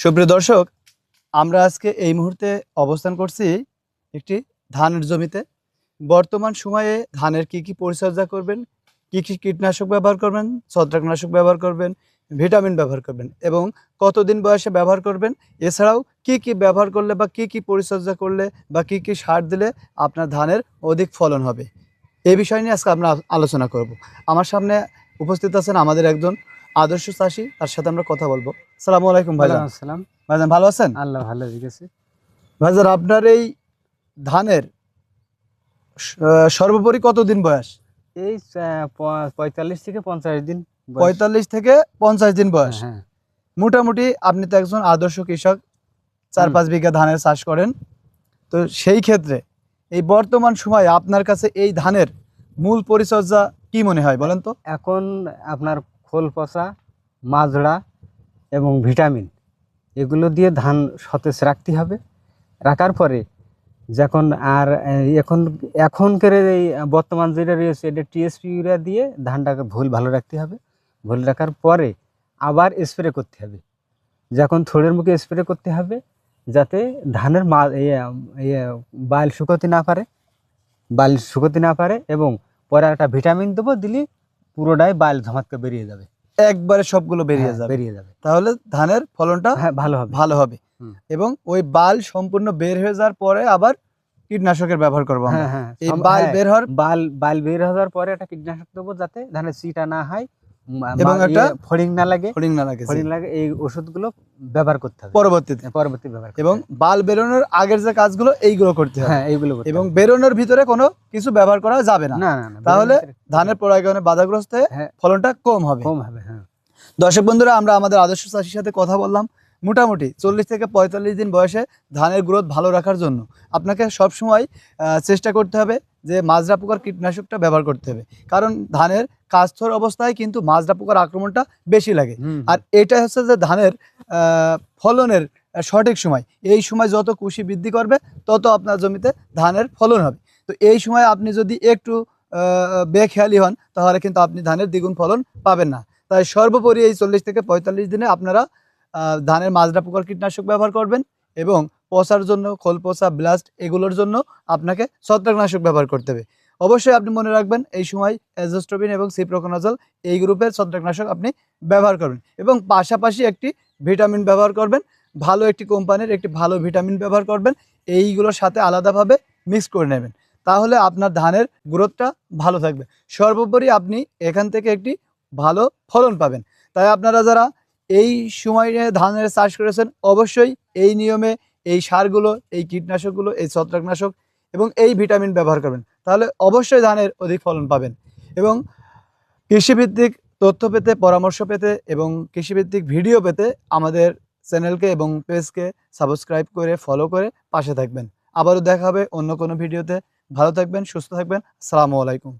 সুপ্রিয় দর্শক, আমরা আজকে এই মুহূর্তে অবস্থান করছি একটি ধানের জমিতে। বর্তমান সময়ে ধানের কি কি পরিচর্যা করবেন, কি কি কীটনাশক ব্যবহার করবেন, ছত্রাকনাশক ব্যবহার করবেন, ভিটামিন ব্যবহার করবেন এবং কতদিন বয়সে ব্যবহার করবেন, এছাড়াও কি কি ব্যবহার করলে বা কি কি পরিচর্যা করলে বা কি কি সার দিলে আপনার ধানের অধিক ফলন হবে। এই বিষয় নিয়ে আজকে আমরা আলোচনা করব। আমার সামনে উপস্থিত আছেন আমাদের একজন আদর্শ চাষি তার সাথে আমরা কথা বলব। সালামু আলাইকুম ভাইজান। আসসালাম। ভাইজান ভালো আছেন? আল্লাহ ভালো রেখেছে ভাইজান আপনার এই ধানের সর্বোপরি কতদিন বয়স? এই পঁয়তাল্লিশ থেকে পঞ্চাশ দিন পঁয়তাল্লিশ থেকে পঞ্চাশ দিন বয়স। হ্যাঁ মোটামুটি আপনি তো একজন আদর্শ কৃষক চার পাঁচ বিঘা ধানের চাষ করেন। তো সেই ক্ষেত্রে এই বর্তমান সময়ে আপনার কাছে এই ধানের মূল পরিচর্যা কি মনে হয় বলেন তো? এখন আপনার খোল পচা মাজড়া এবং ভিটামিন। এগুলো দিয়ে ধান সতেজ রাখতে হবে। রাখার পরে যখন আর এখন, এখনকার এই বর্তমান যেটা রয়েছে, এটা টিএসপি ইউরিয়া দিয়ে ধানটাকে ভুল ভালো রাখতে হবে। ভুল রাখার পরে আবার স্প্রে করতে হবে। যখন থোড়ের মুখে স্প্রে করতে হবে, যাতে ধানের মা বাইল শুকোতে না পারে বাইল শুকোতে না পারে এবং পরে একটা ভিটামিন দেবো, দিলে পুরোটাই বাইল ধমাতকে বেরিয়ে যাবে। একবারে সবগুলো বেরিয়ে হ্যাঁ, যাবে। বেরিয়ে যাবে। তাহলে ধানের ফলনটা হ্যাঁ ভালো হবে। ভালো হবে। এবং ওই বাল সম্পূর্ণ বের হয়ে যাওয়ার পরে আবার কীটনাশকের ব্যবহার করব হ্যাঁ হ্যাঁ। এই বাল বের হওয়ার বাল বাল বের হওয়ার পরে একটা কীটনাশক দেবো যাতে ধানের সিটা না হয়। এবং একটা ফড়িং না লাগে। ফড়িং না লাগে ফড়িং লাগে এই ওষুধগুলো ব্যবহার করতে হবে। পরবর্তীতে পরবর্তী ব্যবহার এবং বাল বেরোনোর আগের যে কাজগুলো এইগুলো করতে হবে। হ্যাঁ এইগুলো করতে এবং বেরোনোর ভিতরে কোনো কিছু ব্যবহার করা যাবে না। না তাহলে ধানের পরাগণে বাধাগ্রস্ত হয়ে হ্যাঁ। ফলনটা কম হবে। কম হবে হ্যাঁ। দর্শক বন্ধুরা আমরা আমাদের আদর্শ চাষির সাথে কথা বললাম। মোটামুটি চল্লিশ থেকে পঁয়তাল্লিশ দিন বয়সে ধানের গ্রোথ ভালো রাখার জন্য আপনাকে সবসময় চেষ্টা করতে হবে। যে মাজরা পোকার কীটনাশকটা ব্যবহার করতে হবে। কারণ ধানের কাস্থর অবস্থায় কিন্তু মাজরা পোকার আক্রমণটা বেশি লাগে। আর এটা হচ্ছে যে ধানের ফলনের সঠিক সময়। এই সময় যত কুশি বৃদ্ধি করবে তত আপনার জমিতে ধানের ফলন হবে। তো এই সময় আপনি যদি একটু বেখেয়ালি হন তাহলে কিন্তু আপনি ধানের দ্বিগুণ ফলন পাবেন না। তাই সর্বোপরি এই চল্লিশ থেকে পঁয়তাল্লিশ দিনে আপনারা ধানের মাজরা পোকার কীটনাশক ব্যবহার করবেন এবং পচার জন্য, খোল পচা ব্লাস্ট এগুলোর জন্য আপনাকে ছত্রাকনাশক ব্যবহার করতে হবে। অবশ্যই আপনি মনে রাখবেন, এই সময় অ্যাজোস্ট্রোবিন এবং সিপ্রোকোনাজল এই গ্রুপের ছত্রাকনাশক আপনি ব্যবহার করবেন এবং পাশাপাশি একটি ভিটামিন ব্যবহার করবেন, ভালো একটি কোম্পানির একটি ভালো ভিটামিন ব্যবহার করবেন, এইগুলোর সাথে আলাদাভাবে মিক্স করে নেবেন। তাহলে আপনার ধানের গ্রোথটা ভালো থাকবে। সর্বোপরি আপনি এখান থেকে একটি ভালো ফলন পাবেন। তাই আপনারা যারা এই সময়ে ধানের চাষ করেছেন, অবশ্যই এই নিয়মে এই সারগুলো, এই কীটনাশকগুলো, এই ছত্রাকনাশক এবং এই ভিটামিন ব্যবহার করবেন। তাহলে অবশ্যই ধানের অধিক ফলন পাবেন এবং কৃষিভিত্তিক তথ্য পেতে, পরামর্শ পেতে এবং কৃষিভিত্তিক ভিডিও পেতে আমাদের চ্যানেলকে এবং পেজকে সাবস্ক্রাইব করে, ফলো করে পাশে থাকবেন। আবারও দেখা হবে অন্য কোনো ভিডিওতে। ভালো থাকবেন, সুস্থ থাকবেন। আসসালামু আলাইকুম।